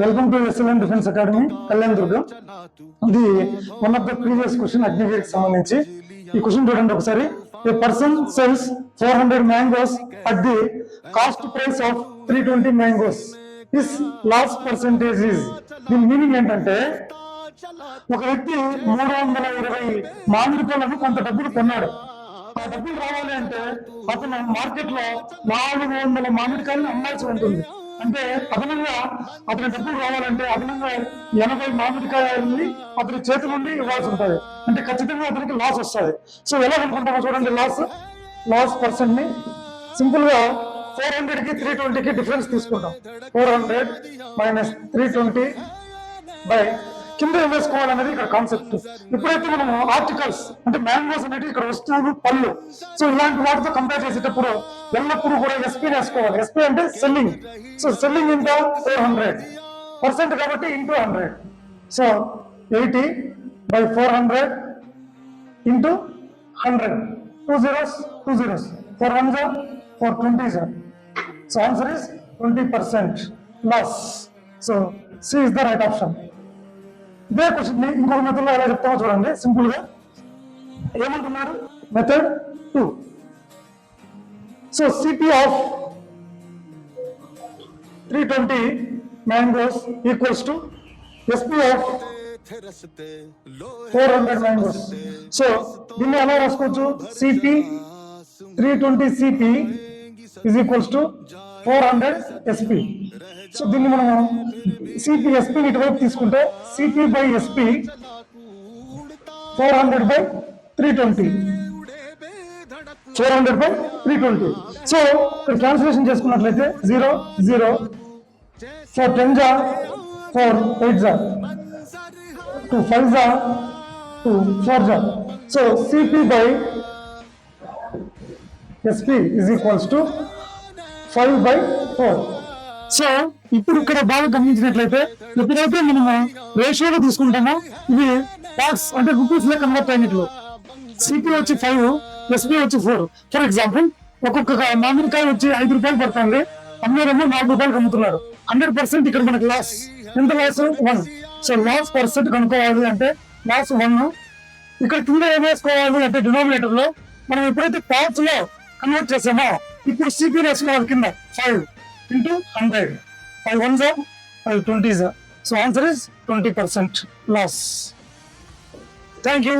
Welcome to SLN defence academy Kalyan Durgam ఇది one of the previous question అగ్నివీర్కి సంబంధించి. ఈ question చూడండి ఒకసారి. A person sells four hundred mangoes at the cost price of three twenty mangoes is loss percentage is దీని meaning ఏంటంటే ఒక వ్యక్తి మూడు వందల ఇరవై మామిడి పళ్ళను కొంత డబ్బులు కొన్నాడు. ఆ డబ్బులు రావాలి అంటే అతను మార్కెట్లో నాలుగు వందల మామిడికాయలను అమ్మాల్సి ఉంటుంది. అంటే అదనంగా అతని డబ్బులు రావాలంటే అదనంగా ఎనభై మామిడికాయలని అతని చేతి నుండి ఇవ్వాల్సి ఉంటుంది. అంటే ఖచ్చితంగా అతనికి లాస్ వస్తుంది. సో ఎలా అనుకుంటామో చూడండి లాస్ లాస్ పర్సన్ని సింపుల్గా ఫోర్ హండ్రెడ్కి త్రీ ట్వంటీకి డిఫరెన్స్ తీసుకుంటాం. Four hundred minus three twenty by కింద ఏం వేసుకోవాలనేది ఇక్కడ కాన్సెప్ట్ ఎప్పుడైతే మనం ఆర్టికల్స్ అంటే మ్యాంగోస్ అనేది ఇక్కడ వస్తువులు పళ్ళు. సో ఇలాంటి వాటితో కంపేర్ చేసేటప్పుడు ఎల్లప్పుడూ కూడా ఎస్పీ వేసుకోవాలి. ఎస్పీ అంటే selling so selling into four hundred percent కాబట్టి into hundred so eighty by four hundred into hundred two zeros two zeros four one జా ఫోర్ ట్వంటీ జా so answer is twenty percent loss so C is the right option ఇదే question ఇంకొక మెథడ్లో ఎలా చెప్తామో చూడండి. సింపుల్గా. ఏమంటున్నారు? Method two so CP of three twenty mangoes equals to SP of four hundred mangoes so దీన్ని ఎలా రాసుకోవచ్చు? CP three twenty CP is equals to four hundred SP so దీన్ని మనం సిపి ఎస్పి ఇటువైపు తీసుకుంటే CP by SP four hundred by three twenty four hundred by three twenty so ఇక్కడ translation చేసుకున్నట్లయితే zero zero four ten జా four eight జా two five జా two four జా so CP by SP is equals to five by four so ఇప్పుడు ఇక్కడ బాగా గమనించినట్లయితే ఎప్పుడైతే మనము రేషియోలో తీసుకుంటామో. ఇవి టాక్స్ అంటే రూపీస్లో కన్వర్ట్ అయినట్లు. సిపి వచ్చి ఫైవ్ ఎస్పి వచ్చి ఫోర్ ఫర్ ఎగ్జాంపుల్ ఒక్కొక్క మామిడికాయ వచ్చి ఐదు రూపాయలు పడుతుంది. అమ్మేరేమో నాలుగు రూపాయలు అమ్ముతున్నారు. హండ్రెడ్ పర్సెంట్ ఇక్కడ మనకి లాస్ ఎంత loss one so loss percent కనుక్కోవాలి అంటే లాస్ వన్ ఇక్కడ కింద ఏం వేసుకోవాలి అంటే డినామినేటర్లో మనం ఎప్పుడైతే ప్యాచ్లో కన్వర్ట్ చేసామో ఇప్పుడు సిపి వేసుకోవాలి కింద five into hundred five one జా ఫైవ్ ట్వంటీ జా so answer is twenty percent loss thank you